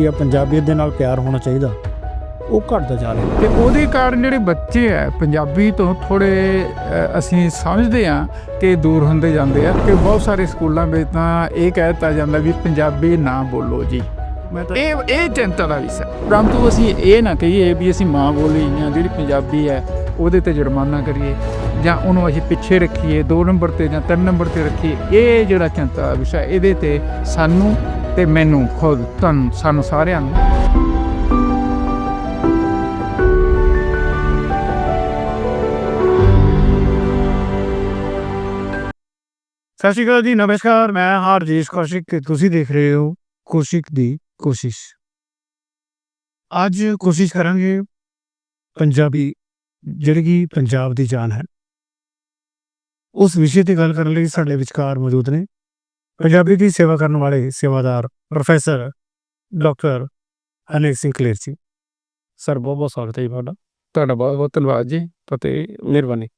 ਹੀ ਆ ਪੰਜਾਬੀਅਤ ਦੇ ਨਾਲ ਪਿਆਰ ਹੋਣਾ ਚਾਹੀਦਾ ਉਹ ਘਟਦਾ ਜਾ ਰਿਹਾ। ਤੇ ਉਹਦੇ ਕਾਰਨ ਜਿਹੜੇ ਬੱਚੇ ਆ ਪੰਜਾਬੀ ਤੋਂ ਥੋੜੇ ਅਸੀਂ ਸਮਝਦੇ ਆ ਕਿ ਦੂਰ ਹੁੰਦੇ ਜਾਂਦੇ ਆ ਕਿ ਬਹੁਤ ਸਾਰੇ ਸਕੂਲਾਂ ਵਿੱਚ ਤਾਂ ਇਹ ਕਹਿ ਦਿੱਤਾ ਜਾਂਦਾ ਵੀ ਪੰਜਾਬੀ ਨਾ ਬੋਲੋ ਜੀ। ਮੈਂ ਤਾਂ ਇਹ ਇਹ ਚਿੰਤਾ ਦਾ ਵਿਸ਼ਾ ਪਰੰਤੂ ਅਸੀਂ ਇਹ ਨਾ ਕਹੀਏ ਵੀ ਅਸੀਂ ਮਾਂ ਬੋਲੀ ਜਾਂ ਜਿਹੜੀ ਪੰਜਾਬੀ ਹੈ ਉਹਦੇ ਤੇ ਜੁਰਮਾਨਾ ਕਰੀਏ ਜਾਂ ਉਹਨੂੰ ਅਸੀਂ ਪਿੱਛੇ ਰੱਖੀਏ 2 ਨੰਬਰ ਤੇ ਜਾਂ 3 ਨੰਬਰ ਤੇ ਰੱਖੀਏ, ਇਹ ਜਿਹੜਾ ਚਿੰਤਾ ਦਾ ਵਿਸ਼ਾ ਇਹਦੇ ਤੇ ਸਾਨੂੰ ਤੇ ਮੈਨੂੰ ਖੁਦ, ਤੁਹਾਨੂੰ, ਸਾਨੂੰ ਸਾਰਿਆਂ ਨੂੰ। ਸਤਿ ਸ਼੍ਰੀ ਅਕਾਲ ਜੀ, ਨਮਸਕਾਰ, ਮੈਂ ਹਾਂ ਰਜੇਸ਼ ਕੌਸ਼ਿਕ ਤੁਸੀਂ ਦੇਖ ਰਹੇ ਹੋ ਕੋਸ਼ਿਕ ਦੀ ਕੋਸ਼ਿਸ਼। ਅੱਜ ਕੋਸ਼ਿਸ਼ ਕਰਾਂਗੇ ਪੰਜਾਬੀ ਜਿਹੜੀ ਕਿ ਪੰਜਾਬ ਦੀ ਜਾਨ ਹੈ। ਉਸ ਵਿਸ਼ੇ ਤੇ ਗੱਲ ਕਰਨ ਲਈ ਸਾਡੇ ਵਿਚਕਾਰ ਮੌਜੂਦ ਨੇ ਪੰਜਾਬੀ ਦੀ ਸੇਵਾ ਕਰਨ ਵਾਲੇ ਸੇਵਾਦਾਰ ਪ੍ਰੋਫੈਸਰ ਡਾਕਟਰ ਅਨੇਕ ਸਿੰਘ ਕਲੇਰ ਜੀ। ਸਰ ਬਹੁਤ ਬਹੁਤ ਸਵਾਗਤ ਹੈ ਜੀ ਤੁਹਾਡਾ। ਤੁਹਾਡਾ ਬਹੁਤ ਬਹੁਤ ਧੰਨਵਾਦ ਜੀ ਅਤੇ ਮਿਹਰਬਾਨੀ।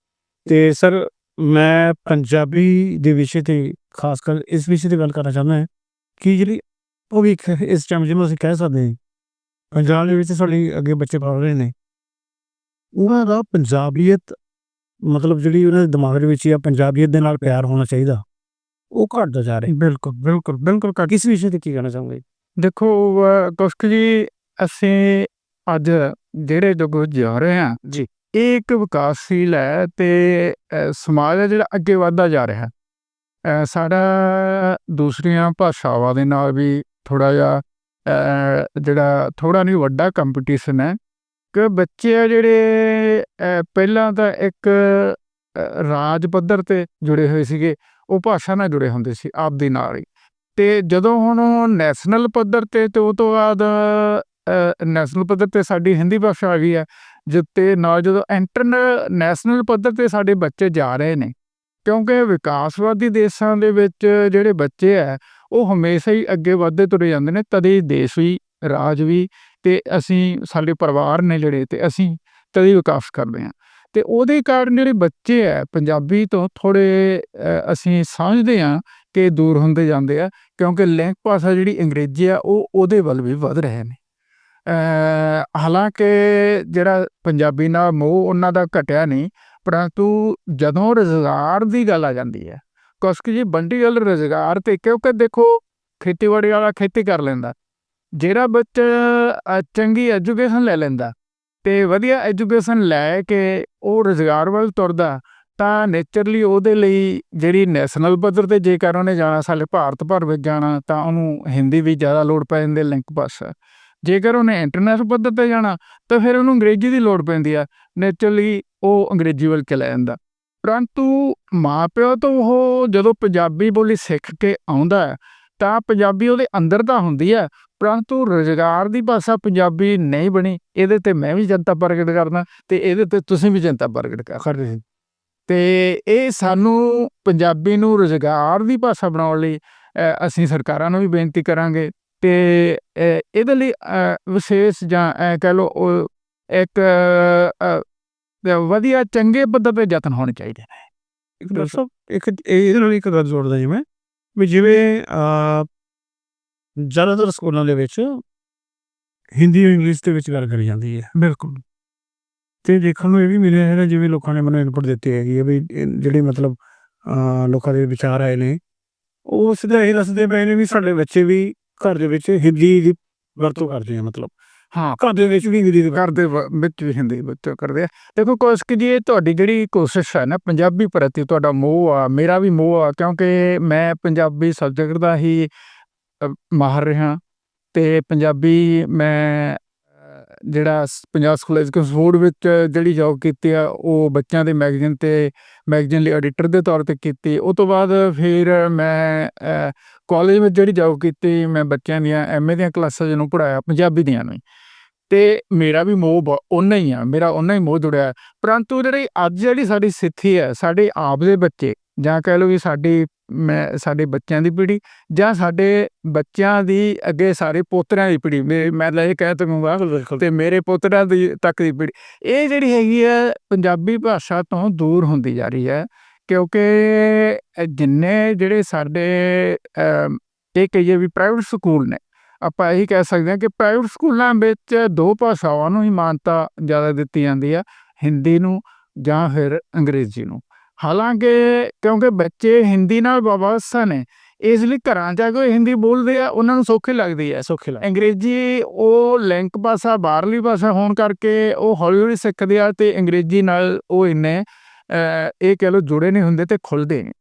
ਤੇ ਸਰ ਮੈਂ ਪੰਜਾਬੀ ਦੇ ਵਿਸ਼ੇ ਤੇ ਖਾਸ ਕਰ ਇਸ ਵਿਸ਼ੇ ਤੇ ਗੱਲ ਕਰਨਾ ਚਾਹੁੰਦਾ ਹਾਂ ਕਿ ਜਿਹੜੀ ਭਵਿੱਖ ਇਸ ਟਾਈਮ ਜਿਹਨੂੰ ਅਸੀਂ ਕਹਿ ਸਕਦੇ ਹਾਂ ਪੰਜਾਬ ਦੇ ਵਿੱਚ ਸਾਡੇ ਅੱਗੇ ਬੱਚੇ ਪੜ੍ਹ ਰਹੇ ਨੇ ਉਹਨਾਂ ਦਾ ਪੰਜਾਬੀਅਤ ਮਤਲਬ ਜਿਹੜੀ ਉਹਨਾਂ ਦੇ ਦਿਮਾਗ ਦੇ ਵਿੱਚ ਆ ਪੰਜਾਬੀਅਤ ਦੇ ਨਾਲ ਪਿਆਰ ਹੋਣਾ ਚਾਹੀਦਾ ਉਹ ਘਟਦਾ ਜਾ ਰਿਹਾ। ਬਿਲਕੁਲ ਬਿਲਕੁਲ ਬਿਲਕੁਲ ਘੱਟ। ਕਿਸ ਵਿਸ਼ੇ ਤੇ ਕੀ ਕਹਿਣਾ ਚਾਹੁੰਗੇ? ਦੇਖੋ ਕੁਸ਼ਕ ਜੀ ਅਸੀਂ ਅੱਜ ਜਿਹੜੇ ਜੋ ਜਾ ਰਹੇ ਹਾਂ। ਜੀ। ਇਹ ਇੱਕ ਵਿਕਾਸਸ਼ੀਲ ਹੈ ਤੇ ਸਮਾਜ ਹੈ ਜਿਹੜਾ ਅੱਗੇ ਵਧਦਾ ਜਾ ਰਿਹਾ। ਹੈ ਸਾਡਾ ਦੂਸਰੀਆਂ ਭਾਸ਼ਾਵਾਂ ਦੇ ਨਾਲ ਵੀ ਥੋੜਾ ਜਿਹਾ ਜਿਹੜਾ ਥੋੜਾ ਨਹੀਂ ਵੱਡਾ ਕੰਪੀਟੀਸ਼ਨ ਹੈ। ਕਿ ਬੱਚੇ ਆ ਜਿਹੜੇ ਪਹਿਲਾਂ ਤਾਂ ਇੱਕ ਰਾਜ ਪੱਧਰ ਤੇ ਜੁੜੇ ਹੋਏ ਸੀਗੇ, ਉਹ ਭਾਸ਼ਾ ਨਾਲ ਜੁੜੇ ਹੁੰਦੇ ਸੀ, ਆਪਦੀ ਨਾਲ ਹੀ। ਤੇ ਜਦੋਂ ਹੁਣ ਨੈਸ਼ਨਲ ਪੱਧਰ ਤੇ ਤੇ ਉਹ ਤੋਂ ਬਾਅਦ ਨੈਸ਼ਨਲ ਪੱਧਰ ਤੇ ਸਾਡੀ ਹਿੰਦੀ ਭਾਸ਼ਾ ਆ ਗਈ ਹੈ ਜਿੱਤੇ ਨਾਲ ਜਦੋਂ ਇੰਟਰਨੈਸ਼ਨਲ ਪੱਧਰ ਤੇ ਸਾਡੇ ਬੱਚੇ ਜਾ ਰਹੇ ਨੇ, ਕਿਉਂਕਿ ਵਿਕਾਸਵਾਦੀ ਦੇਸ਼ਾਂ ਦੇ ਵਿੱਚ ਜਿਹੜੇ ਬੱਚੇ ਆ, ਉਹ ਹਮੇਸ਼ਾ ਹੀ ਅੱਗੇ ਵਧਦੇ ਤੁਰੇ ਜਾਂਦੇ ਨੇ, ਤਦੇ ਦੇਸ਼ ਵੀ, ਰਾਜ ਵੀ ਤੇ ਅਸੀਂ ਸਾਡੇ ਪਰਿਵਾਰ ਨੇ ਜਿਹੜੇ ਤੇ ਅਸੀਂ ਤਦੀ ਵਿਕਾਸ ਕਰਦੇ ਹਾਂ। ਤੇ ਉਹਦੇ ਕਾਰਨ ਜਿਹੜੇ ਬੱਚੇ ਆ ਪੰਜਾਬੀ ਤੋਂ ਥੋੜੇ ਅਸੀਂ ਸਮਝਦੇ ਹਾਂ ਕਿ ਦੂਰ ਹੁੰਦੇ ਜਾਂਦੇ ਆ, ਕਿਉਂਕਿ ਲਿੰਕ ਭਾਸ਼ਾ ਜਿਹੜੀ ਅੰਗਰੇਜ਼ੀ ਆ, ਉਹ ਉਹਦੇ ਵੱਲ ਵੀ ਵਧ ਰਹੇ ਨੇ। ਹਾਲਾਂਕਿ ਜਿਹੜਾ ਪੰਜਾਬੀ ਨਾਲ ਮੋਹ ਉਹਨਾਂ ਦਾ ਘਟਿਆ ਨਹੀਂ, ਪਰੰਤੂ ਜਦੋਂ ਰੁਜ਼ਗਾਰ ਦੀ ਗੱਲ ਆ ਜਾਂਦੀ ਹੈ ਕੁਸ਼ਕ ਜੀ ਬੰਡੀ ਗੱਲ ਰੁਜ਼ਗਾਰ ਤੇ ਕਿਉਂਕਿ ਦੇਖੋ ਖੇਤੀਬਾੜੀ ਵਾਲਾ ਖੇਤੀ ਕਰ ਲੈਂਦਾ। ਜਿਹੜਾ ਬੱਚਾ ਚੰਗੀ ਐਜੂਕੇਸ਼ਨ ਲੈ ਲੈਂਦਾ ਤੇ ਵਧੀਆ ਐਜੂਕੇਸ਼ਨ ਲੈ ਕੇ ਉਹ ਰੁਜ਼ਗਾਰ ਵੱਲ ਤੁਰਦਾ, ਤਾਂ ਨੇਚਰਲੀ ਉਹਦੇ ਲਈ ਜਿਹੜੀ ਨੈਸ਼ਨਲ ਪੱਧਰ ਤੇ ਜੇਕਰ ਉਹਨੇ ਜਾਣਾ, ਸਾਡੇ ਭਾਰਤ ਭਰ ਵਿੱਚ ਜਾਣਾ, ਤਾਂ ਉਹਨੂੰ ਹਿੰਦੀ ਵੀ ਜ਼ਿਆਦਾ ਲੋੜ ਪੈ ਜਾਂਦੀ ਲਿੰਕ ਭਾਸ਼ਾ ਜੇਕਰ ਉਹਨੇ ਇੰਟਰਨੈਸ਼ਨਲ ਪੱਧਰ ਤੇ ਜਾਣਾ, ਤਾਂ ਫਿਰ ਉਹਨੂੰ ਅੰਗਰੇਜ਼ੀ ਦੀ ਲੋੜ ਪੈਂਦੀ ਆ ਨੇਚਰਲੀ ਉਹ ਅੰਗਰੇਜ਼ੀ ਵੱਲ ਚਲਾ ਜਾਂਦਾ। ਪਰੰਤੂ ਮਾਪਿਓ ਤੋਂ ਉਹ ਜਦੋਂ ਪੰਜਾਬੀ ਬੋਲੀ ਸਿੱਖ ਕੇ ਆਉਂਦਾ ਤਾਂ ਪੰਜਾਬੀ ਉਹਦੇ ਅੰਦਰ ਤਾਂ ਹੁੰਦੀ ਹੈ ਪਰੰਤੂ ਰੁਜ਼ਗਾਰ ਦੀ ਭਾਸ਼ਾ ਪੰਜਾਬੀ ਨਹੀਂ ਬਣੀ ਇਹਦੇ ਤੇ ਮੈਂ ਵੀ ਜਨਤਾ ਪ੍ਰਗਟ ਕਰਦਾ ਤੇ ਇਹਦੇ ਤੇ ਤੁਸੀਂ ਵੀ ਜਨਤਾ ਪ੍ਰਗਟ ਕਰ। ਰਹੇ ਤੇ ਇਹ ਸਾਨੂੰ ਪੰਜਾਬੀ ਨੂੰ ਰੁਜ਼ਗਾਰ ਦੀ ਭਾਸ਼ਾ ਬਣਾਉਣ ਲਈ ਅਸੀਂ ਸਰਕਾਰਾਂ ਨੂੰ ਵੀ ਬੇਨਤੀ ਕਰਾਂਗੇ ਤੇ ਇਹਦੇ ਲਈ ਵਿਸ਼ੇਸ਼ ਜਾਂ ਕਹਿ ਲਓ ਇੱਕ ਵਧੀਆ ਚੰਗੇ ਪੱਧਰ ਤੇ ਯਤਨ ਹੋਣੇ ਚਾਹੀਦੇ ਨੇ। ਇੱਕ ਦੱਸੋ ਇੱਕ ਇਹਦੇ ਨਾਲ ਇੱਕ ਗੱਲ ਜੋੜਦਾ ਜੀ ਮੈਂ। ਵੀ ਜਿਵੇਂ ਜ਼ਿਆਦਾਤਰ ਸਕੂਲਾਂ ਦੇ ਵਿੱਚ ਹਿੰਦੀ ਔਰ ਇੰਗਲਿਸ਼ ਦੇ ਵਿੱਚ ਗੱਲ ਕਰੀ ਜਾਂਦੀ ਹੈ। ਬਿਲਕੁਲ। ਤੇ ਦੇਖਣ ਨੂੰ ਇਹ ਵੀ ਮਿਲਿਆ ਹੈਗਾ ਜਿਵੇਂ ਲੋਕਾਂ ਨੇ ਮੈਨੂੰ ਇਨਪੁਟ ਦਿੱਤੀ ਹੈਗੀ ਹੈ ਵੀ ਜਿਹੜੇ ਮਤਲਬ ਲੋਕਾਂ ਦੇ ਵਿਚਾਰ ਆਏ ਨੇ ਉਹ ਸਿੱਧਾ ਇਹ ਦੱਸਦੇ ਪਏ ਨੇ ਵੀ ਸਾਡੇ ਬੱਚੇ ਵੀ ਘਰ ਦੇ ਵਿੱਚ ਹਿੰਦੀ ਦੀ ਵਰਤੋਂ ਕਰਦੇ ਆ ਮਤਲਬ। ਹਾਂ। ਘਰ ਦੇ ਵਿੱਚ ਵੀ ਹਿੰਦੀ ਦੀ ਕਰਦੇ ਵ- ਵਿੱਚ ਵੀ ਹਿੰਦੀ ਵਿੱਚ ਕਰਦੇ ਆ। ਦੇਖੋ ਕੁਸ਼ਕ ਜੀ ਇਹ ਤੁਹਾਡੀ ਜਿਹੜੀ ਕੋਸ਼ਿਸ਼ ਹੈ ਨਾ ਪੰਜਾਬੀ ਪ੍ਰਤੀ ਤੁਹਾਡਾ ਮੋਹ ਆ ਮੇਰਾ ਵੀ ਮੋਹ ਆ ਕਿਉਂਕਿ ਮੈਂ ਪੰਜਾਬੀ ਸਬਜੈਕਟ ਦਾ ਹੀ ਅ, ਮਾਹਰ ਰਿਹਾ ਤੇ ਪੰਜਾਬੀ ਮੈਂ ਜਿਹੜਾ ਪੰਜਾਬ ਸਕੂਲ ਐਜੂਕੇਸ਼ਨ ਬੋਰਡ ਵਿੱਚ ਜਿਹੜੀ ਜੌਬ ਕੀਤੀ ਆ, ਉਹ ਬੱਚਿਆਂ ਦੇ ਮੈਗਜ਼ੀਨ ਤੇ ਮੈਗਜ਼ੀਨ ਲਈ ਐਡੀਟਰ ਦੇ ਤੌਰ ਤੇ ਕੀਤੀ ਉਹ ਤੋਂ ਬਾਅਦ ਫਿਰ ਮੈਂ ਕਾਲਜ ਵਿੱਚ ਜਿਹੜੀ ਜੌਬ ਕੀਤੀ, ਮੈਂ ਬੱਚਿਆਂ ਦੀਆਂ ਐਮਏ ਦੀਆਂ ਕਲਾਸਾਂ ਨੂੰ ਪੜਾਇਆ ਪੰਜਾਬੀ ਦੀਆਂ ਨੂੰ ਹੀ। ਤੇ ਮੇਰਾ ਵੀ ਮੋਹ ਬ- ਓਨਾ ਹੀ ਆ, ਮੇਰਾ ਉਹਨਾਂ ਹੀ ਮੋਹ ਜੁੜਿਆ ਪਰੰਤੂ ਜਿਹੜੀ ਅੱਜ ਜਿਹੜੀ ਸਾਡੀ ਸਥਿਤੀ ਹੈ, ਸਾਡੇ ਆਪ ਦੇ ਬੱਚੇ ਜਾਂ ਕਹਿ ਲਓ ਵੀ ਸਾਡੀ ਮੈਂ ਸਾਡੇ ਬੱਚਿਆਂ ਦੀ ਪੀੜ੍ਹੀ ਜਾਂ ਸਾਡੇ ਬੱਚਿਆਂ ਦੀ ਅੱਗੇ ਸਾਰੇ ਪੋਤਰਿਆਂ ਦੀ ਪੀੜ੍ਹੀ। ਮੇ- ਮੈਂ ਤਾਂ ਇਹ ਕਹਿ ਸਕੂੰਗਾ ਤੇ ਮੇਰੇ ਪੋਤਰਿਆਂ ਦੀ ਤੱਕ ਦੀ ਪੀੜ੍ਹੀ। ਇਹ ਜਿਹੜੀ ਹੈਗੀ ਹੈ ਪੰਜਾਬੀ ਭਾਸ਼ਾ ਤੋਂ ਦੂਰ ਹੁੰਦੀ ਜਾ ਰਹੀ ਹੈ ਕਿਉਂਕਿ ਜਿੰਨੇ ਜਿਹੜੇ ਸਾਡੇ ਇਹ ਕਹੀਏ ਵੀ ਪ੍ਰਾਈਵੇਟ ਸਕੂਲ ਨੇ ਆਪਾਂ ਇਹੀ ਕਹਿ ਸਕਦੇ ਹਾਂ ਕਿ ਪ੍ਰਾਈਵੇਟ ਸਕੂਲਾਂ ਵਿੱਚ ਦੋ ਭਾਸ਼ਾਵਾਂ ਨੂੰ ਹੀ ਮਾਨਤਾ ਜ਼ਿਆਦਾ ਦਿੱਤੀ ਜਾਂਦੀ ਆ ਹਿੰਦੀ ਨੂੰ ਜਾਂ ਫਿਰ ਅੰਗਰੇਜ਼ੀ ਨੂੰ। ਹਾਲਾਂਕਿ ਕਿਉਂਕਿ ਬੱਚੇ ਹਿੰਦੀ ਨਾਲ ਵਾਬਸਤਾ ਨੇ ਇਸ ਲਈ ਘਰਾਂ ਜਾ ਕੇ ਹਿੰਦੀ ਬੋਲਦੇ ਆ ਉਹਨਾਂ ਨੂੰ ਸੌਖੀ ਲੱਗਦੀ ਹੈ ਸੌਖੇ ਲੱਗ ਅੰਗਰੇਜ਼ੀ ਉਹ ਲਿੰਕ ਭਾਸ਼ਾ ਬਾਹਰਲੀ ਭਾਸ਼ਾ ਹੋਣ ਕਰਕੇ ਉਹ ਹੌਲੀ ਹੌਲੀ ਸਿੱਖਦੇ ਆ ਤੇ ਅੰਗਰੇਜ਼ੀ ਨਾਲ ਉਹ ਇੰਨੇ ਇਹ ਕਹਿ ਲਓ ਜੁੜੇ ਨਹੀਂ ਹੁੰਦੇ ਤੇ ਖੁੱਲਦੇ ਨੇ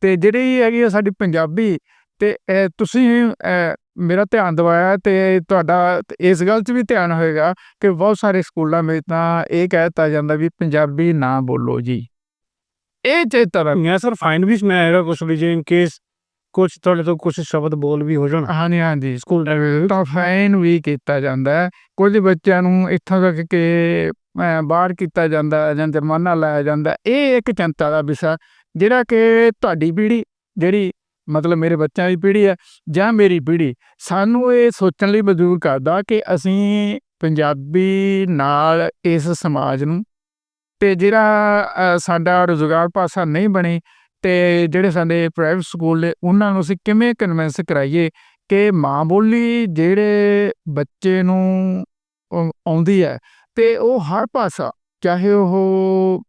ਤੇ ਜਿਹੜੀ ਹੈਗੀ ਆ ਸਾਡੀ ਪੰਜਾਬੀ ਤੇ ਤੁਸੀਂ ਮੇਰਾ ਧਿਆਨ ਦਿਵਾਇਆ ਤੇ ਤੁਹਾਡਾ ਇਸ ਗੱਲ 'ਚ ਵੀ ਧਿਆਨ ਹੋਏਗਾ ਕਿ ਬਹੁਤ ਸਾਰੇ ਸਕੂਲਾਂ ਵਿੱਚ ਤਾਂ ਇਹ ਕਹਿ ਦਿੱਤਾ ਜਾਂਦਾ ਵੀ ਪੰਜਾਬੀ ਨਾ ਬੋਲੋ ਜੀ। ਇਹ ਚੇਤਾ ਰੱਖ ਮੈਂ ਸਰ ਫਾਈਨ ਵੀ ਮੈਂ ਹੈਗਾ ਕੁਛ ਲਈ ਜੇ ਇਨ ਕੇਸ ਕੁਛ ਤੁਹਾਡੇ ਤੋਂ ਕੁਛ ਸ਼ਬਦ ਬੋਲ ਵੀ ਹੋ ਜਾਣ। ਹਾਂਜੀ ਹਾਂਜੀ। ਸਕੂਲ ਤਾਂ ਫਾਈਨ ਵੀ ਕੀਤਾ ਜਾਂਦਾ ਹੈ। ਕੁਝ ਬੱਚਿਆਂ ਨੂੰ ਇੱਥੋਂ ਤੱਕ ਕਿ ਬਾਹਰ ਕੀਤਾ ਜਾਂਦਾ ਹੈ ਜਾਂ ਜੁਰਮਾਨਾ ਲਾਇਆ ਜਾਂਦਾ। ਇਹ ਇੱਕ ਚਿੰਤਾ ਦਾ ਵਿਸ਼ਾ ਜਿਹੜਾ ਕਿ ਤੁਹਾਡੀ ਪੀੜ੍ਹੀ ਜਿਹੜੀ ਮਤਲਬ ਮੇਰੇ ਬੱਚਿਆਂ ਦੀ ਪੀੜ੍ਹੀ ਹੈ ਜਾਂ ਮੇਰੀ ਪੀੜ੍ਹੀ ਸਾਨੂੰ ਇਹ ਸੋਚਣ ਲਈ ਮਜਬੂਰ ਕਰਦਾ ਕਿ ਅਸੀਂ ਪੰਜਾਬੀ ਨਾਲ ਇਸ ਸਮਾਜ ਨੂੰ ਤੇ ਜਿਹੜਾ ਸਾਡਾ ਰੁਜ਼ਗਾਰ ਪਾਸਾ ਨਹੀਂ ਬਣੇ ਤੇ ਜਿਹੜੇ ਸਾਡੇ ਪ੍ਰਾਈਵੇਟ ਸਕੂਲ ਨੇ, ਉਹਨਾਂ ਨੂੰ ਅਸੀਂ ਕਿਵੇਂ ਕਨਵਿੰਸ ਕਰਾਈਏ ਕਿ ਮਾਂ ਬੋਲੀ ਜਿਹੜੇ ਬੱਚੇ ਨੂੰ ਆਉਂਦੀ ਹੈ ਤੇ ਉਹ ਹਰ ਭਾਸ਼ਾ ਚਾਹੇ ਉਹ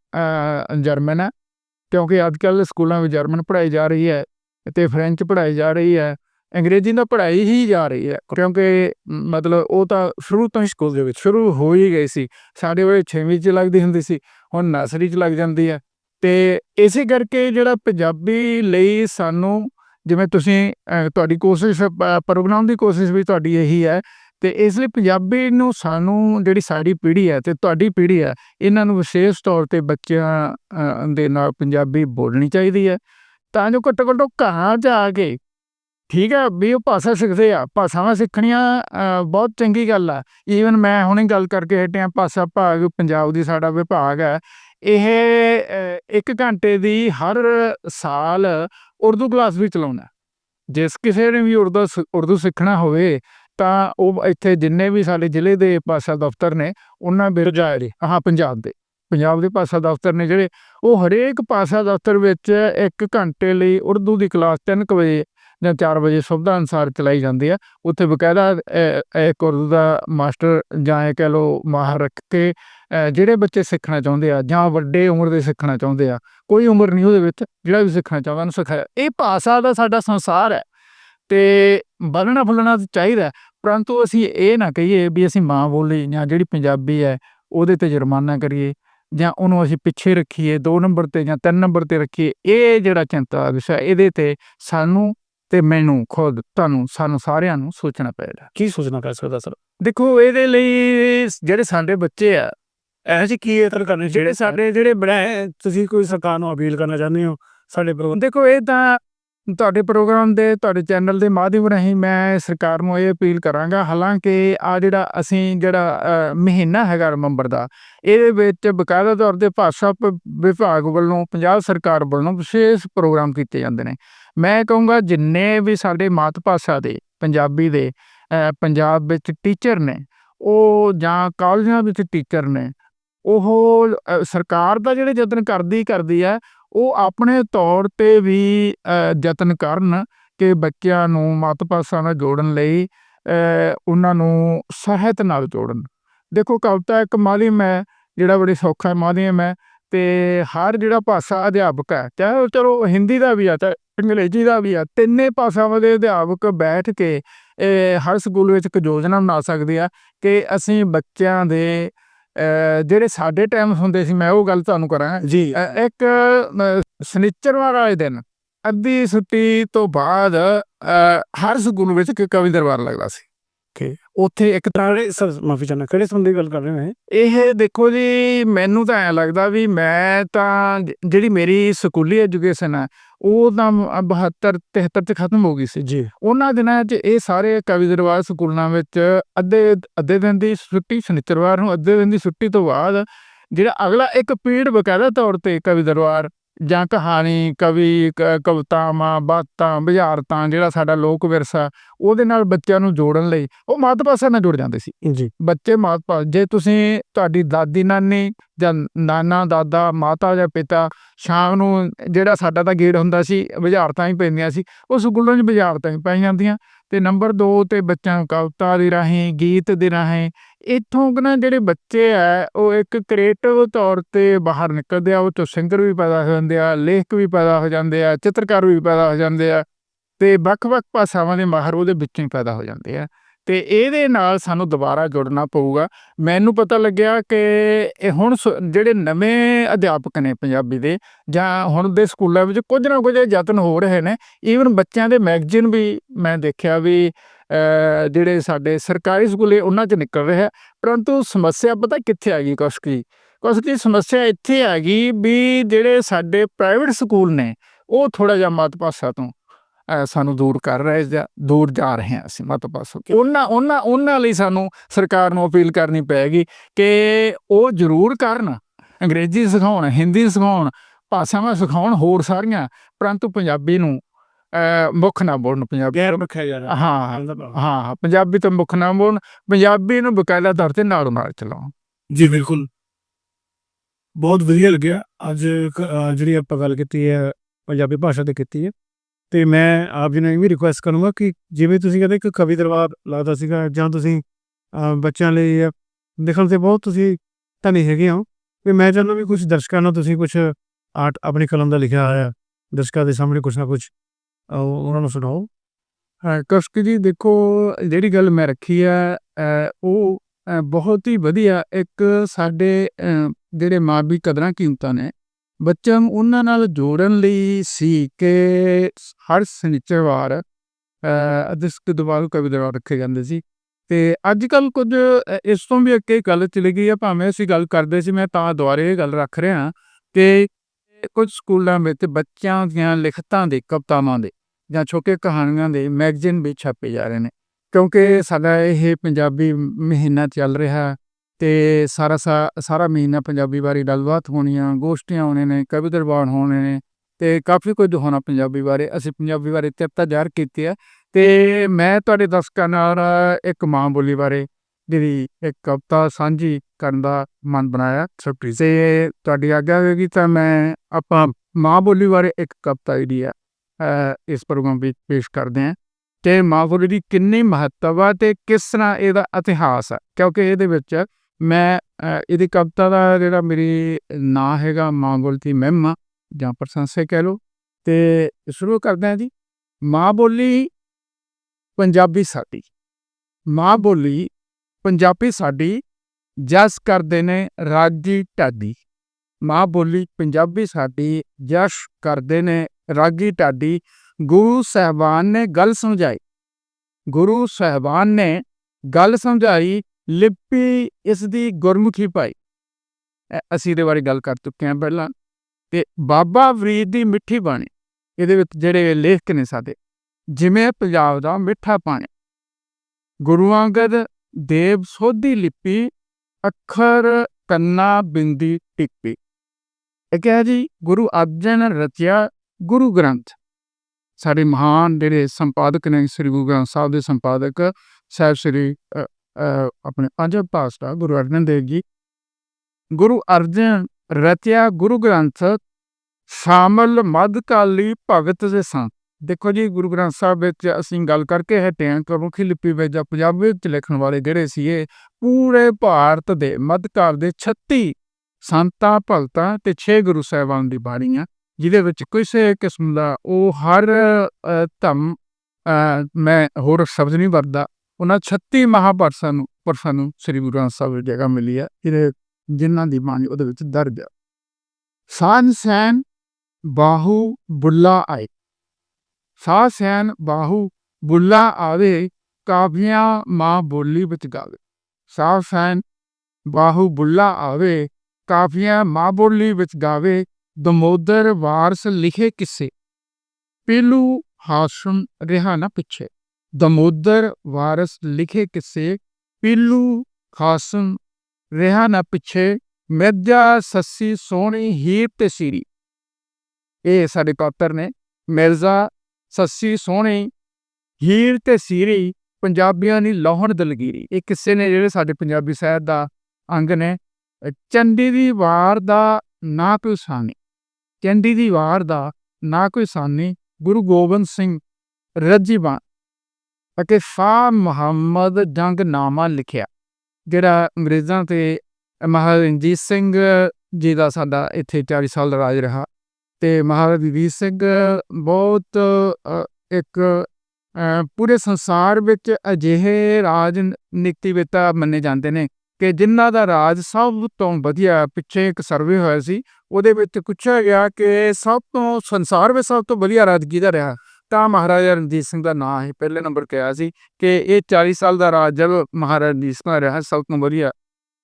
ਜਰਮਨ ਹੈ, ਕਿਉਂਕਿ ਅੱਜ ਕੱਲ੍ਹ ਸਕੂਲਾਂ ਵਿੱਚ ਜਰਮਨ ਪੜ੍ਹਾਈ ਜਾ ਰਹੀ ਹੈ ਤੇ ਫ੍ਰੈਂਚ ਪੜ੍ਹਾਈ ਜਾ ਰਹੀ ਹੈ ਅੰਗਰੇਜ਼ੀ ਨਾਲ ਪੜ੍ਹਾਈ ਹੀ ਜਾ ਰਹੀ ਹੈ, ਕਿਉਂਕਿ ਮਤਲਬ ਉਹ ਤਾਂ ਸ਼ੁਰੂ ਤੋਂ ਹੀ ਸਕੂਲ ਦੇ ਵਿੱਚ, ਸ਼ੁਰੂ ਹੋ ਹੀ ਗਈ ਸੀ। ਸਾਡੇ ਵੇਲੇ 6ਵੀਂ 'ਚ ਲੱਗਦੀ ਹੁੰਦੀ ਸੀ, ਹੁਣ ਨਰਸਰੀ 'ਚ ਲੱਗ ਜਾਂਦੀ ਹੈ। ਤੇ ਇਸੇ ਕਰਕੇ ਜਿਹੜਾ ਪੰਜਾਬੀ ਲਈ ਸਾਨੂੰ, ਜਿਵੇਂ ਤੁਸੀਂ ਤੁਹਾਡੀ ਕੋਸ਼ਿਸ਼ ਪ੍ਰੋਗਰਾਮ ਦੀ ਕੋਸ਼ਿਸ਼ ਵੀ ਤੁਹਾਡੀ ਇਹੀ ਹੈ, ਤੇ ਇਸ ਲਈ ਪੰਜਾਬੀ ਨੂੰ ਸਾਨੂੰ ਜਿਹੜੀ ਸਾਡੀ ਪੀੜ੍ਹੀ ਹੈ ਤੇ ਤੁਹਾਡੀ ਪੀੜ੍ਹੀ ਹੈ, ਇਹਨਾਂ ਨੂੰ ਵਿਸ਼ੇਸ਼ ਤੌਰ ਤੇ ਬੱਚਿਆਂ ਦੇ ਨਾਲ ਪੰਜਾਬੀ ਬੋਲਣੀ ਚਾਹੀਦੀ ਹੈ। ਤਾਂ ਜੋ ਘੱਟੋ ਘੱਟ ਉਹ ਘਰਾਂ 'ਚ ਕੇ ਠੀਕ ਹੈ ਵੀ ਉਹ ਭਾਸ਼ਾ ਸਿੱਖਦੇ ਆ ਭਾਸ਼ਾਵਾਂ ਸਿੱਖਣੀਆਂ ਬਹੁਤ ਚੰਗੀ ਗੱਲ ਆ। ਈਵਨ ਮੈਂ ਹੁਣੇ ਗੱਲ ਕਰਕੇ ਹਟਿਆ ਭਾਸ਼ਾ ਭਾਗ ਪੰਜਾਬ ਦੀ ਸਾਡਾ ਵਿਭਾਗ ਹੈ ਇਹ ਇੱਕ ਘੰਟੇ ਦੀ ਹਰ ਸਾਲ ਉਰਦੂ ਕਲਾਸ ਵੀ ਚਲਾਉਂਦਾ। ਜਿਸ ਕਿਸੇ ਨੇ ਵੀ ਉਰਦੂ ਉਰਦੂ ਸਿੱਖਣਾ ਹੋਵੇ ਤਾਂ ਉਹ ਇੱਥੇ ਜਿੰਨੇ ਵੀ ਸਾਡੇ ਜ਼ਿਲ੍ਹੇ ਦੇ ਭਾਸ਼ਾ ਦਫ਼ਤਰ ਨੇ ਉਹਨਾਂ ਵਿੱਚ ਜਾਏ ਹਾਂ ਪੰਜਾਬ ਦੇ। ਪੰਜਾਬ ਦੇ ਭਾਸ਼ਾ ਦਫ਼ਤਰ ਨੇ ਜਿਹੜੇ ਉਹ ਹਰੇਕ ਭਾਸ਼ਾ ਦਫ਼ਤਰ ਵਿੱਚ ਇੱਕ ਘੰਟੇ ਲਈ ਉਰਦੂ ਦੀ ਕਲਾਸ 3 ਵਜੇ ਜਾਂ 4 ਵਜੇ ਸੁਵਿਧਾ ਅਨੁਸਾਰ ਚਲਾਈ ਜਾਂਦੀ ਹੈ। ਉੱਥੇ ਬਕਾਇਦਾ ਇੱਕ ਉਰਦੂ ਦਾ ਮਾਸਟਰ ਜਾਂ ਇਹ ਕਹਿ ਲਓ ਮਾਹਰ ਰੱਖ ਕੇ ਜਿਹੜੇ ਬੱਚੇ ਸਿੱਖਣਾ ਚਾਹੁੰਦੇ ਆ ਜਾਂ ਵੱਡੇ ਉਮਰ ਦੇ ਸਿੱਖਣਾ ਚਾਹੁੰਦੇ ਆ, ਕੋਈ ਉਮਰ ਨਹੀਂ ਉਹਦੇ ਵਿੱਚ ਜਿਹੜਾ ਵੀ ਸਿੱਖਣਾ ਚਾਹੁੰਦਾ ਉਹਨੂੰ ਸਿਖਾਇਆ। ਇਹ ਭਾਸ਼ਾ ਦਾ ਸਾਡਾ ਸੰਸਾਰ ਹੈ ਤੇ ਵਧਣਾ ਫੁੱਲਣਾ ਚਾਹੀਦਾ ਪਰੰਤੂ ਅਸੀਂ ਇਹ ਨਾ ਕਹੀਏ ਵੀ ਅਸੀਂ ਮਾਂ ਬੋਲੀ ਜਾਂ ਜਿਹੜੀ ਪੰਜਾਬੀ ਹੈ ਉਹਦੇ ਤੇ ਜੁਰਮਾਨਾ ਕਰੀਏ ਜਾਂ ਉਹਨੂੰ ਅਸੀਂ ਪਿੱਛੇ ਰੱਖੀਏ 2 ਨੰਬਰ ਤੇ ਜਾਂ 3 ਨੰਬਰ ਤੇ ਰੱਖੀਏ, ਇਹ ਜਿਹੜਾ ਚਿੰਤਾ ਦਾ ਵਿਸ਼ਾ ਇਹਦੇ ਤੇ ਸਾਨੂੰ ਤੇ ਮੈਨੂੰ ਖੁਦ ਤੁਹਾਨੂੰ ਸਾਨੂੰ ਸਾਰਿਆਂ ਨੂੰ ਸੋਚਣਾ ਪਏਗਾ। ਕੀ ਸੋਚਣਾ ਕਰ ਸਕਦਾ ਸਰ ਦੇਖੋ ਇਹਦੇ ਲਈ ਜਿਹੜੇ ਸਾਡੇ ਬੱਚੇ ਆ ਇਹ ਜੀ ਕੀ ਇਤਰ ਕਰਨੇ ਜਿਹੜੇ ਸਾਡੇ ਜਿਹੜੇ ਬੜਾ ਤੁਸੀਂ ਕੋਈ ਸਰਕਾਰ ਨੂੰ ਅਪੀਲ ਕਰਨਾ ਚਾਹੁੰਦੇ ਹੋ ਸਾਡੇ ਪ੍ਰੋਗਰਾਮ ਦੇਖੋ ਇਹ ਤਾਂ ਤੁਹਾਡੇ ਪ੍ਰੋਗਰਾਮ ਦੇ, ਤੁਹਾਡੇ ਚੈਨਲ ਦੇ ਮਾਧਿਅਮ ਰਾਹੀਂ ਮੈਂ ਸਰਕਾਰ ਨੂੰ ਇਹ ਅਪੀਲ ਕਰਾਂਗਾ। ਹਾਲਾਂਕਿ ਆ ਜਿਹੜਾ ਅਸੀਂ ਜਿਹੜਾ ਮਹੀਨਾ ਹੈਗਾ ਨਵੰਬਰ ਦਾ, ਇਹਦੇ ਵਿੱਚ ਬਕਾਇਦਾ ਤੌਰ ਤੇ ਭਾਸ਼ਾ ਪ- ਵਿਭਾਗ ਵੱਲੋਂ, ਪੰਜਾਬ ਸਰਕਾਰ ਵੱਲੋਂ ਵਿਸ਼ੇਸ਼ ਪ੍ਰੋਗਰਾਮ ਕੀਤੇ ਜਾਂਦੇ ਨੇ। ਮੈਂ ਕਹੂੰਗਾ ਜਿੰਨੇ ਵੀ ਸਾਡੇ ਮਾਤ ਭਾਸ਼ਾ ਦੇ, ਪੰਜਾਬੀ ਦੇ ਪੰਜਾਬ ਵਿੱਚ ਟੀਚਰ ਨੇ, ਉਹ ਜਾਂ ਕਾਲਜਾਂ ਵਿੱਚ ਟੀਚਰ ਨੇ, ਉਹ ਸਰਕਾਰ ਦਾ ਜਿਹੜੇ ਯਤਨ ਕਰਦੀ ਕਰਦੀ ਹੈ ਉਹ ਆਪਣੇ ਤੌਰ ਤੇ ਵੀ ਯਤਨ ਕਰਨ ਕਿ ਬੱਚਿਆਂ ਨੂੰ ਮਾਤ ਭਾਸ਼ਾ ਨਾਲ ਜੋੜਨ ਲਈ ਉਹਨਾਂ ਨੂੰ ਸਾਹਿਤ ਨਾਲ ਜੋੜਨ। ਦੇਖੋ, ਕਵਿਤਾ ਇੱਕ ਮਾਧਿਅਮ ਹੈ, ਜਿਹੜਾ ਬੜੀ ਸੌਖਾ ਮਾਧਿਅਮ ਹੈ ਤੇ ਹਰ ਜਿਹੜਾ ਭਾਸ਼ਾ ਅਧਿਆਪਕ ਹੈ, ਚਾਹੇ ਉਹ ਚਲੋ ਹਿੰਦੀ ਦਾ ਵੀ ਆ ਚਾਹੇ ਅੰਗਰੇਜ਼ੀ ਦਾ ਵੀ ਆ ਤਿੰਨੇ ਭਾਸ਼ਾਵਾਂ ਦੇ ਅਧਿਆਪਕ ਬੈਠ ਕੇ ਹਰ ਸਕੂਲ ਵਿੱਚ ਇੱਕ ਯੋਜਨਾ ਬਣਾ ਸਕਦੇ ਆ ਕਿ ਅਸੀਂ ਬੱਚਿਆਂ ਦੇ ਜਿਹੜੇ ਸਾਡੇ ਟਾਈਮ ਹੁੰਦੇ ਸੀ ਮੈਂ ਉਹ ਗੱਲ ਤੁਹਾਨੂੰ ਕਰਾਂ। ਜੀ। ਇੱਕ ਸ਼ਨਿਚਰਵਾਰ ਵਾਲੇ ਦਿਨ ਅੱਧੀ ਛੁੱਟੀ ਤੋਂ ਬਾਅਦ ਹਰ ਸਕੂਲ ਵਿੱਚ ਇੱਕ ਕਵੀ ਦਰਬਾਰ ਲੱਗਦਾ ਸੀ। Okay. ਉੱਥੇ ਇੱਕ ਤਾਰੇ ਸਰ ਮਾਫੀ ਚਾਹਨਾ ਕਿਹੜੇ ਸੰਬੰਧ ਦੀ ਗੱਲ ਕਰ ਰਹੇ ਹੋ ਇਹ? ਦੇਖੋ ਜੀ ਮੈਨੂੰ ਤਾਂ ਐ ਲੱਗਦਾ ਵੀ ਮੈਂ ਤਾਂ ਜਿਹੜੀ ਮੇਰੀ ਸਕੂਲੀ ਐਜੂਕੇਸ਼ਨ ਹੈ ਉਹ ਤਾਂ 72 73 ਚ ਖਤਮ ਹੋ ਗਈ ਸੀ ਜੀ ਉਹਨਾਂ ਦਿਨਾਂ 'ਚ ਇਹ ਸਾਰੇ ਕਵੀ ਦਰਬਾਰ ਸਕੂਲਾਂ ਵਿੱਚ ਅੱਧੇ ਅੱਧੇ ਦਿਨ ਦੀ ਛੁੱਟੀ ਸ਼ਨੀਚਰਵਾਰ ਨੂੰ ਅੱਧੇ ਦਿਨ ਦੀ ਛੁੱਟੀ ਤੋਂ ਬਾਅਦ ਜਿਹੜਾ ਅਗਲਾ ਇੱਕ ਪੀਰੀਅਡ ਬਕਾਇਦਾ ਤੌਰ ਤੇ ਕਵੀ ਦਰਬਾਰ ਜਾਂ ਕਹਾਣੀ ਕਵੀ ਕ- ਕਵਿਤਾਵਾਂ ਬਾਤਾਂ ਬੁਝਾਰਤਾਂ ਜਿਹੜਾ ਸਾਡਾ ਲੋਕ ਵਿਰਸਾ ਉਹਦੇ ਨਾਲ ਬੱਚਿਆਂ ਨੂੰ ਜੋੜਨ ਲਈ ਉਹ ਮਾਤ ਭਾਸ਼ਾ ਨਾਲ ਜੁੜ ਜਾਂਦੇ ਸੀ। ਜੀ। ਬੱਚੇ ਮਾਤ ਜੇ ਤੁਸੀਂ ਤੁਹਾਡੀ ਦਾਦੀ ਨਾਨੀ ਜਾਂ ਨਾਨਾ ਦਾਦਾ ਮਾਤਾ ਜਾਂ ਪਿਤਾ ਸ਼ਾਮ ਨੂੰ ਜਿਹੜਾ ਸਾਡਾ ਤਾਂ ਗੇੜ ਹੁੰਦਾ ਸੀ ਬੁਝਾਰਤਾਂ ਹੀ ਪੈਂਦੀਆਂ ਸੀ ਉਹ ਸਕੂਲਾਂ 'ਚ ਬੁਝਾਰਤਾਂ ਹੀ ਪੈ ਜਾਂਦੀਆਂ ਤੇ ਨੰਬਰ 2 ਤੇ ਬੱਚਿਆਂ ਨੂੰ ਕਵਿਤਾ ਦੇ ਰਾਹੀਂ ਗੀਤ ਦੇ ਰਾਹੀਂ ਇੱਥੋਂ ਨਾ ਜਿਹੜੇ ਬੱਚੇ ਆ, ਉਹ ਇੱਕ ਕ੍ਰੀਏਟਿਵ ਤੌਰ ਤੇ ਬਾਹਰ ਨਿਕਲਦੇ ਆ, ਉਹ ਤੋਂ ਸਿੰਗਰ ਵੀ ਪੈਦਾ ਹੋ ਜਾਂਦੇ ਆ, ਲੇਖਕ ਵੀ ਪੈਦਾ ਹੋ ਜਾਂਦੇ ਆ, ਚਿੱਤਰਕਾਰ ਵੀ ਪੈਦਾ ਹੋ ਜਾਂਦੇ ਆ ਤੇ ਵੱਖ-ਵੱਖ ਭਾਸ਼ਾਵਾਂ ਦੇ ਮਾਹਰ ਉਹਦੇ ਵਿੱਚੋਂ ਹੀ ਪੈਦਾ ਹੋ ਜਾਂਦੇ ਆ। ਤੇ ਇਹਦੇ ਨਾਲ ਸਾਨੂੰ ਦੁਬਾਰਾ ਜੁੜਨਾ ਪਊਗਾ। ਮੈਨੂੰ ਪਤਾ ਲੱਗਿਆ ਕਿ ਇਹ ਹੁਣ ਸ- ਜਿਹੜੇ ਨਵੇਂ ਅਧਿਆਪਕ ਨੇ ਪੰਜਾਬੀ ਦੇ, ਜਾਂ ਹੁਣ ਦੇ ਸਕੂਲਾਂ ਵਿੱਚ ਕੁਝ ਨਾ ਕੁਝ ਯਤਨ ਹੋ ਰਹੇ ਨੇ। ਈਵਨ ਬੱਚਿਆਂ ਦੇ ਮੈਗਜ਼ੀਨ ਵੀ ਮੈਂ ਦੇਖਿਆ ਵੀ ਜਿਹੜੇ ਸਾਡੇ ਸਰਕਾਰੀ ਸਕੂਲੇ ਉਹਨਾਂ 'ਚ ਨਿਕਲ ਰਿਹਾ ਪਰੰਤੂ ਸਮੱਸਿਆ ਪਤਾ ਕਿੱਥੇ ਆ ਗਈ ਕੁਛ ਕੀ ਕੁਛ ਦੀ ਸਮੱਸਿਆ ਇੱਥੇ ਆ ਗਈ ਵੀ ਜਿਹੜੇ ਸਾਡੇ ਪ੍ਰਾਈਵੇਟ ਸਕੂਲ ਨੇ, ਉਹ ਥੋੜਾ ਜਿਹਾ ਮਤ ਭਾਸ਼ਾ ਤੋਂ ਸਾਨੂੰ ਦੂਰ ਕਰ ਰਹੇ ਜਾਂ ਦੂਰ ਜਾ ਰਹੇ ਹਾਂ ਅਸੀਂ ਮਤ ਭਾਸ਼ਾ ਉਹਨਾਂ ਉਹਨਾਂ ਉਹਨਾਂ ਲਈ ਸਾਨੂੰ ਸਰਕਾਰ ਨੂੰ ਅਪੀਲ ਕਰਨੀ ਪਏਗੀ ਕਿ ਉਹ ਜ਼ਰੂਰ ਕਰਨ। ਅੰਗਰੇਜ਼ੀ ਸਿਖਾਉਣ, ਹਿੰਦੀ ਸਿਖਾਉਣ, ਭਾਸ਼ਾਵਾਂ ਸਿਖਾਉਣ ਹੋਰ ਸਾਰੀਆਂ, ਪਰੰਤੂ ਪੰਜਾਬੀ ਨੂੰ ਮੁੱਖ ਨਾ ਬੋਲਣ ਪੰਜਾਬੀ ਗੈਰ ਰਿਹਾ ਹਾਂ ਇਹਦਾ ਭਾਵ। ਹਾਂ ਪੰਜਾਬੀ ਤੋਂ ਮੁੱਖ ਨਾ ਬੋਲਣ ਪੰਜਾਬੀ ਨੂੰ ਬਕਾਇਦਾ ਤੌਰ ਤੇ ਨਾਲੋਂ ਨਾਲ ਚਲਾਉਣ। ਜੀ ਬਿਲਕੁਲ। ਬਹੁਤ ਵਧੀਆ ਲੱਗਿਆ। ਅੱਜ ਜਿਹੜੀ ਆਪਾਂ ਗੱਲ ਕੀਤੀ ਹੈ ਪੰਜਾਬੀ ਭਾਸ਼ਾ ਤੇ ਕੀਤੀ ਹੈ ਤੇ ਮੈਂ ਆਪ ਜੀ ਨੂੰ ਇਹ ਵੀ ਰਿਕੁਐਸਟ ਕਰੂੰਗਾ ਕਿ ਜਿਵੇਂ ਤੁਸੀਂ ਕਹਿੰਦੇ ਇੱਕ ਕਵੀ ਦਰਬਾਰ ਲੱਗਦਾ ਸੀਗਾ ਜਾਂ ਤੁਸੀਂ ਬੱਚਿਆਂ ਲਈ ਲਿਖਣ ਤੇ ਬਹੁਤ ਤੁਸੀਂ ਧਨੀ ਹੈਗੇ ਹੋ ਵੀ ਮੈਂ ਚਾਹੁੰਦਾ ਵੀ ਕੁਝ ਦਰਸ਼ਕਾਂ ਨੂੰ ਤੁਸੀਂ ਕੁਝ ਆਰਟ ਆਪਣੀ ਕਲਮ ਦਾ ਲਿਖਿਆ ਹੋਇਆ ਦਰਸ਼ਕਾਂ ਦੇ ਸਾਹਮਣੇ ਕੁਝ ਨਾ ਕੁਝ ਉਹਨਾਂ ਨੂੰ ਸੁਣਾਓ। ਹਾਂ ਕਸ਼ਕ ਜੀ, ਦੇਖੋ, ਜਿਹੜੀ ਗੱਲ ਮੈਂ ਰੱਖੀ ਆ ਉਹ ਬਹੁਤ ਹੀ ਵਧੀਆ ਇੱਕ ਸਾਡੇ ਜਿਹੜੇ ਮਾਂ-ਬੀ ਕਦਰਾਂ ਕੀਮਤਾਂ ਨੇ, ਬੱਚਿਆਂ ਨੂੰ ਉਹਨਾਂ ਨਾਲ ਜੋੜਨ ਲਈ ਸੀ ਕਿ ਹਰ ਸ਼ਨੀਚਰਵਾਰ ਅਦਿਸਕ ਦੁਬਾਰਾ ਕਵੀ ਦਰਬਾਰ ਰੱਖੇ ਜਾਂਦੇ ਸੀ। ਤੇ ਅੱਜ ਕੱਲ ਕੁਝ ਇਸ ਤੋਂ ਵੀ ਅੱਗੇ ਗੱਲ ਚਲੀ ਗਈ ਆ, ਭਾਵੇਂ ਅਸੀਂ ਗੱਲ ਕਰਦੇ ਸੀ, ਮੈਂ ਤਾਂ ਦੁਬਾਰੇ ਇਹ ਗੱਲ ਰੱਖ ਰਿਹਾ ਕਿ ਕੁਝ ਸਕੂਲਾਂ ਵਿੱਚ ਬੱਚਿਆਂ ਦੀਆਂ ਲਿਖਤਾਂ ਦੇ ਕਵਿਤਾਵਾਂ ਦੇ ਜਾਂ ਛੋਟੇ ਕਹਾਣੀਆਂ ਦੇ ਮੈਗਜ਼ੀਨ ਵੀ ਛਾਪੇ ਜਾ ਰਹੇ ਨੇ। ਕਿਉਂਕਿ ਸਾਡਾ ਇਹ ਪੰਜਾਬੀ ਮਹੀਨਾ ਚੱਲ ਰਿਹਾ ਤੇ ਸਾਰਾ ਸਾ- ਸਾਰਾ ਮਹੀਨਾ ਪੰਜਾਬੀ ਬਾਰੇ ਗੱਲਬਾਤ ਹੋਣੀਆਂ, ਗੋਸ਼ਟੀਆਂ ਹੋਣੇ ਨੇ, ਕਵੀ ਦਰਬਾਰ ਹੋਣੇ ਨੇ ਤੇ ਕਾਫੀ ਕੁਝ ਹੋਣਾ ਪੰਜਾਬੀ ਬਾਰੇ। ਅਸੀਂ ਪੰਜਾਬੀ ਬਾਰੇ ਚਰਚਾ ਜ਼ਾਹਰ ਕੀਤੀ ਹੈ ਤੇ ਮੈਂ ਤੁਹਾਡੇ ਦਰਸ਼ਕਾਂ ਨਾਲ ਇੱਕ ਮਾਂ ਬੋਲੀ ਬਾਰੇ, ਜਿਹੜੀ ਇੱਕ ਕਵਿਤਾ ਸਾਂਝੀ ਕਰਨ ਦਾ ਮਨ ਬਣਾਇਆ ਸਰਪ੍ਰੀਜ਼ ਤੇ ਤੁਹਾਡੀ ਆਗਿਆ ਹੋਵੇਗੀ ਤਾਂ ਮੈਂ ਆਪਾਂ ਮਾਂ ਬੋਲੀ ਬਾਰੇ ਇੱਕ ਕਵਿਤਾ ਜਿਹੜੀ ਆ ਇਸ ਪ੍ਰੋਗਰਾਮ ਵਿੱਚ ਪੇਸ਼ ਕਰਦੇ ਹਾਂ। ਕਿ ਮਾਂ ਬੋਲੀ ਦੀ ਕਿੰਨੀ ਮਹੱਤਵ ਆ ਤੇ ਕਿਸ ਤਰ੍ਹਾਂ ਇਹਦਾ ਇਤਿਹਾਸ ਆ? ਕਿਉਂਕਿ ਇਹਦੇ ਵਿੱਚ ਮੈਂ ਇਹਦੀ ਕਵਿਤਾ ਦਾ ਜਿਹੜਾ ਮੇਰੀ ਨਾਂ ਹੈਗਾ, ਮਾਂ ਬੋਲੀ ਦੀ ਮਹਿਮਾ ਜਾਂ ਪ੍ਰਸੰਸੇ ਕਹਿ ਲਓ। ਤੇ ਸ਼ੁਰੂ ਕਰਦੇ ਹਾਂ ਜੀ। ਮਾਂ ਬੋਲੀ ਪੰਜਾਬੀ ਸਾਡੀ। ਮਾਂ ਬੋਲੀ ਪੰਜਾਬੀ ਸਾਡੀ ਜਸ ਕਰਦੇ ਨੇ ਰਾਜੀ ਢਾਡੀ। ਮਾਂ ਬੋਲੀ ਪੰਜਾਬੀ ਸਾਡੀ ਜਸ ਕਰਦੇ ਨੇ ਰਾਗੀ ਢਾਡੀ ਗੁਰੂ ਸਾਹਿਬਾਨ ਨੇ ਗੱਲ ਸਮਝਾਈ। ਗੁਰੂ ਸਾਹਿਬਾਨ ਨੇ ਗੱਲ ਸਮਝਾਈ, ਲਿਪੀ ਇਸ ਦੀ ਗੁਰਮੁਖੀ ਪਾਈ। ਅਸੀਂ ਇਹਦੇ ਬਾਰੇ ਗੱਲ ਕਰ ਚੁੱਕੇ ਹਾਂ ਪਹਿਲਾਂ ਤੇ ਬਾਬਾ ਫਰੀਦ ਦੀ ਮਿੱਠੀ ਬਾਣੀ, ਇਹਦੇ ਵਿੱਚ ਜਿਹੜੇ ਲੇਖਕ ਨੇ ਸਾਡੇ, ਜਿਵੇਂ ਪੰਜਾਬ ਦਾ ਮਿੱਠਾ ਪਾਣੀ। ਗੁਰੂ ਅੰਗਦ ਦੇਵ ਸੋਧੀ ਲਿਪੀ, ਅੱਖਰ ਕੰਨਾ ਬਿੰਦੀ ਟਿੱਪੀ। ਇਹ ਕਿਹਾ ਜੀ, ਗੁਰੂ ਅਰਜਨ ਰਚਿਆ ਗੁਰੂ ਗ੍ਰੰਥ। ਸਾਡੇ ਮਹਾਨ ਜਿਹੜੇ ਸੰਪਾਦਕ ਨੇ ਸ੍ਰੀ ਗੁਰੂ ਗ੍ਰੰਥ ਸਾਹਿਬ ਦੇ ਸੰਪਾਦਕ ਸਾਹਿਬ ਸ੍ਰੀ ਆਪਣੇ ਪੰਜਵ ਪਾਤਸ਼ਾਹ ਗੁਰੂ ਅਰਜਨ ਦੇਵ ਜੀ। ਗੁਰੂ ਅਰਜਨ ਰਚਿਆ ਗੁਰੂ ਗ੍ਰੰਥ ਸ਼ਾਮਲ ਮੱਧਕਾਲੀ ਭਗਤ ਦੇ ਸੰਤ ਦੇਖੋ ਜੀ, ਗੁਰੂ ਗ੍ਰੰਥ ਸਾਹਿਬ ਵਿੱਚ ਅਸੀਂ ਗੱਲ ਕਰਕੇ ਹਟੇ ਹਾਂ। ਗੁਰਮੁਖੀ ਲਿਪੀ ਵਿੱਚ ਜਾਂ ਪੰਜਾਬੀ ਵਿੱਚ ਲਿਖਣ ਵਾਲੇ ਜਿਹੜੇ ਸੀ ਇਹ ਪੂਰੇ ਭਾਰਤ ਦੇ ਮੱਧਕਾਲ ਦੇ 36 ਸੰਤਾਂ, ਭਗਤਾਂ ਤੇ 6 ਗੁਰੂ ਸਾਹਿਬਾਨ ਦੀ ਬਾਣੀ ਆ। ਜਿਹਦੇ ਵਿੱਚ ਕਿਸੇ ਕਿਸਮ ਦਾ ਉਹ ਹਰ ਅ, ਧੰਮ ਮੈਂ ਹੋਰ ਸ਼ਬਦ ਨਹੀਂ ਵਰਦਾ ਉਹਨਾਂ 36 ਮਹਾਪੁਰਸ਼ਾਂ ਨੂੰ ਪੁਰਸ਼ਾਂ ਨੂੰ ਸ੍ਰੀ ਗੁਰੂ ਗ੍ਰੰਥ ਸਾਹਿਬ ਵਿੱਚ ਜਗ੍ਹਾ ਮਿਲੀ ਹੈ ਜਿਹੜੇ ਜਿਨ੍ਹਾਂ ਦੀ ਬਾਣੀ ਉਹਦੇ ਵਿੱਚ ਦਰਜ ਆ ਸਾਨ ਸੈਨ ਬਾਹੂ ਬੁੱਲਾ ਆਏ। ਸਾ ਸੈਨ ਬਾਹੂ ਬੁੱਲਾ ਆਵੇ ਕਾਫੀਆਂ ਮਾਂ ਬੋਲੀ ਵਿੱਚ ਗਾਵੇ। ਸਾ ਸੈਨ ਬਾਹੂ ਬੁੱਲਾ ਆਵੇ ਕਾਫੀਆਂ ਮਾਂ ਬੋਲੀ ਵਿੱਚ ਗਾਵੇ ਦਮੋਦਰ ਵਾਰਸ ਲਿਖੇ ਕਿੱਸੇ? ਪੀਲੂ ਹਾਸਮ ਰਿਹਾ ਨਾ ਪਿੱਛੇ। ਦਮੋਦਰ ਵਾਰਸ ਲਿਖੇ ਕਿੱਸੇ? ਪੀਲੂ ਹਾਸਮ ਰਿਹਾ ਨਾ ਪਿੱਛੇ। ਮਿਰਜ਼ਾ ਸੱਸੀ ਸੋਹਣੀ ਹੀਰ ਤੇ ਸੀਰੀ। ਇਹ ਸਾਡੇ ਕਾਤਰ ਨੇ। ਮਿਰਜ਼ਾ ਸੱਸੀ ਸੋਹਣੀ ਹੀਰ ਤੇ ਸੀਰੀ ਪੰਜਾਬੀਆਂ ਦੀ ਲੋਹਣ ਦਲਗੀਰੀ। ਇਹ ਕਿੱਸੇ ਨੇ ਜਿਹੜੇ ਸਾਡੇ ਪੰਜਾਬੀ ਸਾਹਿਤ ਦਾ ਅੰਗ ਨੇ? ਚੰਡੀ ਦੀ ਵਾਰ ਦਾ ਨਾ ਕੋਈ ਸਾਨੀ ਚੰਡੀ ਦੀ ਵਾਰ ਦਾ ਨਾ ਕੋਈ ਸਾਨੀ ਗੁਰੂ ਗੋਬਿੰਦ ਸਿੰਘ ਰੱਜੀਬਾਨ ਅਤੇ ਸ਼ਾਹ ਮੁਹੰਮਦ ਜੰਗਨਾਮਾ ਲਿਖਿਆ, ਜਿਹੜਾ ਅੰਗਰੇਜ਼ਾਂ ਤੇ ਮਹਾਰਾਜਾ ਰਣਜੀਤ ਸਿੰਘ ਜੀ ਦਾ ਸਾਡਾ ਇੱਥੇ 40 ਸਾਲ ਦਾ ਰਾਜ ਰਿਹਾ। ਤੇ ਮਹਾਰਾਜਾ ਰਣਜੀਤ ਸਿੰਘ ਬਹੁਤ ਇੱਕ ਪੂਰੇ ਸੰਸਾਰ ਵਿੱਚ ਅਜਿਹੇ ਰਾਜਨੀਤੀਵੇਤਾ ਮੰਨੇ ਜਾਂਦੇ ਨੇ ਕਿ ਜਿਨ੍ਹਾਂ ਦਾ ਰਾਜ ਸਭ ਤੋਂ ਵਧੀਆ ਪਿੱਛੇ ਇੱਕ ਸਰਵੇ ਹੋਇਆ ਸੀ ਉਹਦੇ ਵਿੱਚ ਪੁੱਛਿਆ ਗਿਆ ਕਿ ਸਭ ਤੋਂ ਸੰਸਾਰ ਵਿੱਚ ਸਭ ਤੋਂ ਵਧੀਆ ਰਾਜ ਕਿਹਦਾ ਰਿਹਾ? ਤਾਂ ਮਹਾਰਾਜਾ ਰਣਜੀਤ ਸਿੰਘ ਦਾ ਨਾਂ ਹੈ ਪਹਿਲੇ ਨੰਬਰ ਤੇ ਆਇਆ ਸੀ ਕਿ ਇਹ 40 ਸਾਲ ਦਾ ਰਾਜ ਜਦ ਮਹਾਰਾਜਾ ਰਣਜੀਤ ਸਿੰਘ ਦਾ ਰਿਹਾ ਸਭ ਤੋਂ ਵਧੀਆ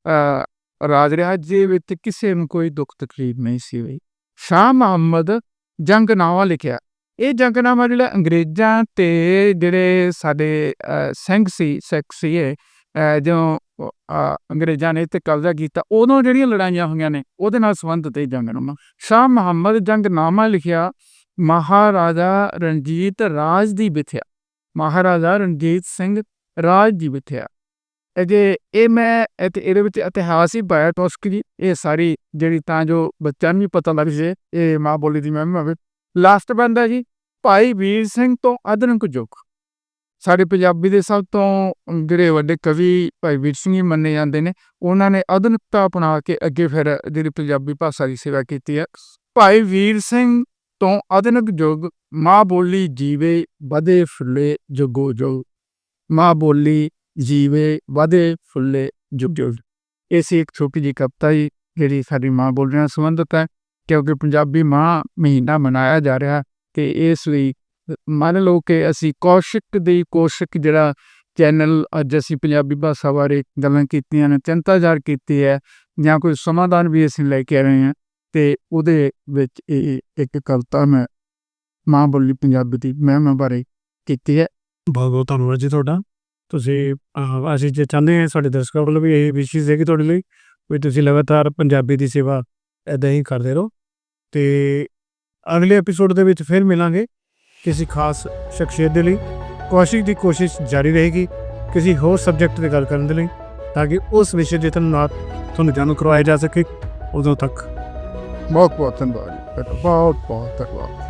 ਅ, ਰਾਜ ਰਿਹਾ ਜੇ ਵਿੱਚ ਕਿਸੇ ਨੂੰ ਕੋਈ ਦੁੱਖ ਤਕਲੀਫ ਨਹੀਂ ਸੀ ਹੋਈ। ਸ਼ਾਹ ਮੁਹੰਮਦ ਜੰਗਨਾਮਾ ਲਿਖਿਆ। ਇਹ ਜੰਗਨਾਮਾ ਜਿਹੜਾ ਅੰਗਰੇਜ਼ਾਂ ਤੇ ਜਿਹੜੇ ਸਾਡੇ ਸਿੰਘ ਸੀ ਸਿੱਖ ਸੀ ਇਹ ਅੰਗਰੇਜ਼ਾਂ ਨੇ ਤੇ ਕਬਜ਼ਾ ਕੀਤਾ, ਉਦੋਂ ਜਿਹੜੀਆਂ ਲੜਾਈਆਂ ਹੋਈਆਂ ਨੇ, ਉਹਦੇ ਨਾਲ ਸੰਬੰਧਿਤ ਇਹ ਜੰਗਨਾਮਾ ਸ਼ਾਹ ਮੁਹੰਮਦ ਜੰਗਨਾਮਾ ਲਿਖਿਆ, ਮਹਾਰਾਜਾ ਰਣਜੀਤ ਰਾਜ ਦੀ ਵਿਥਿਆ, ਮਹਾਰਾਜਾ ਰਣਜੀਤ ਸਿੰਘ ਰਾਜ ਦੀ ਵਿਥਿਆ। ਅਜੇ ਇਹ ਮੈਂ ਇਤ- ਇਹਦੇ ਵਿੱਚ ਇਤਿਹਾਸ ਹੀ ਪਾਇਆ ਟੋਸਕ ਜੀ, ਇਹ ਸਾਰੀ ਜਿਹੜੀ ਤਾਂ ਜੋ ਬੱਚਿਆਂ ਨੂੰ ਵੀ ਪਤਾ ਲੱਗ ਜੇ, ਇਹ ਮਾਂ ਬੋਲੀ ਦੀ ਮਹਿਮਾ ਲਾਸਟ ਬੰਦਾ ਜੀ, ਭਾਈ ਵੀਰ ਸਿੰਘ ਤੋਂ ਆਧੁਨਿਕ ਯੁੱਗ ਸਾਡੇ ਪੰਜਾਬੀ ਦੇ ਸਭ ਤੋਂ ਜਿਹੜੇ ਵੱਡੇ ਕਵੀ ਭਾਈ ਵੀਰ ਸਿੰਘ ਹੀ ਮੰਨੇ ਜਾਂਦੇ ਨੇ, ਉਹਨਾਂ ਨੇ ਆਧੁਨਿਕਤਾ ਅਪਣਾ ਕੇ ਅੱਗੇ ਫਿਰ ਜਿਹੜੀ ਪੰਜਾਬੀ ਭਾਸ਼ਾ ਦੀ ਸੇਵਾ ਕੀਤੀ ਹੈ। ਭਾਈ ਵੀਰ ਸਿੰਘ ਤੋਂ ਆਧੁਨਿਕ ਯੁੱਗ, ਮਾਂ ਬੋਲੀ ਜੀਵੇ ਵਧੇ ਫੁੱਲੇ ਜੁਗੋ ਜੁਗ। ਮਾਂ ਬੋਲੀ ਜੀਵੇ ਵਧੇ ਫੁੱਲੇ ਜੁਗ ਜੁਗ। ਇਹ ਇੱਕ ਛੋਟੀ ਜਿਹੀ ਕਵਿਤਾ ਜੀ, ਜਿਹੜੀ ਸਾਡੀ ਮਾਂ ਬੋਲੀ ਨਾਲ ਸੰਬੰਧਿਤ ਹੈ, ਕਿਉਂਕਿ ਪੰਜਾਬੀ ਮਾਂ ਮਹੀਨਾ ਮਨਾਇਆ ਜਾ ਰਿਹਾ ਕਿ ਇਸ ਲਈ ਮੰਨ ਲਓ ਕਿ ਅਸੀਂ ਕੌਸ਼ਿਕ ਦੀ ਕੋਸ਼ਿਕ ਜਿਹੜਾ ਚੈਨਲ ਅੱਜ ਅਸੀਂ ਪੰਜਾਬੀ ਭਾਸ਼ਾ ਬਾਰੇ ਗੱਲਾਂ ਕੀਤੀਆਂ ਨੇ ਚਿੰਤਾ ਜ਼ਾਹਰ ਕੀਤੀ ਹੈ ਜਾਂ ਕੋਈ ਸਮਾਧਾਨ ਵੀ ਅਸੀਂ ਲੈ ਕੇ ਆ ਰਹੇ ਹਾਂ ਤੇ ਉਹਦੇ ਵਿੱਚ ਇਹ ਇੱਕ ਕਵਿਤਾ ਮੈਂ, ਮਾਂ ਬੋਲੀ ਪੰਜਾਬੀ ਦੀ ਮਹਿਮਾ ਬਾਰੇ ਕੀਤੀ ਹੈ। ਬਹੁਤ ਬਹੁਤ ਧੰਨਵਾਦ ਜੀ ਤੁਹਾਡਾ। ਤੁਸੀਂ ਅਸੀਂ ਜੇ ਚਾਹੁੰਦੇ ਹਾਂ ਸਾਡੇ ਦਰਸ਼ਕਾਂ ਵੱਲੋਂ ਵੀ ਇਹ ਵਿਸ਼ੇਸ਼ ਹੈ ਕਿ ਤੁਹਾਡੇ ਲਈ ਵੀ ਤੁਸੀਂ ਲਗਾਤਾਰ ਪੰਜਾਬੀ ਦੀ ਸੇਵਾ ਇਦਾਂ ਹੀ ਕਰਦੇ ਰਹੋ ਤੇ ਅਗਲੇ ਐਪੀਸੋਡ ਦੇ ਵਿੱਚ ਫਿਰ ਮਿਲਾਂਗੇ। ਕਿਸੇ ਖਾਸ ਸ਼ਖਸੀਅਤ ਦੇ ਲਈ ਕੋਸ਼ਿਸ਼ ਦੀ ਕੋਸ਼ਿਸ਼ ਜਾਰੀ ਰਹੇਗੀ ਕਿਸੇ ਹੋਰ ਸਬਜੈਕਟ ਤੇ ਗੱਲ ਕਰਨ ਦੇ ਲਈ ਤਾਂ ਕਿ ਉਸ ਵਿਸ਼ੇ ਦੇ ਨਾਲ ਤੁਹਾਨੂੰ ਜਾਣੂ ਕਰਵਾਇਆ ਜਾ ਸਕੇ ਉਦੋਂ ਤੱਕ ਬਹੁਤ ਬਹੁਤ ਧੰਨਵਾਦ ਜੀ। ਬਹੁਤ ਬਹੁਤ ਧੰਨਵਾਦ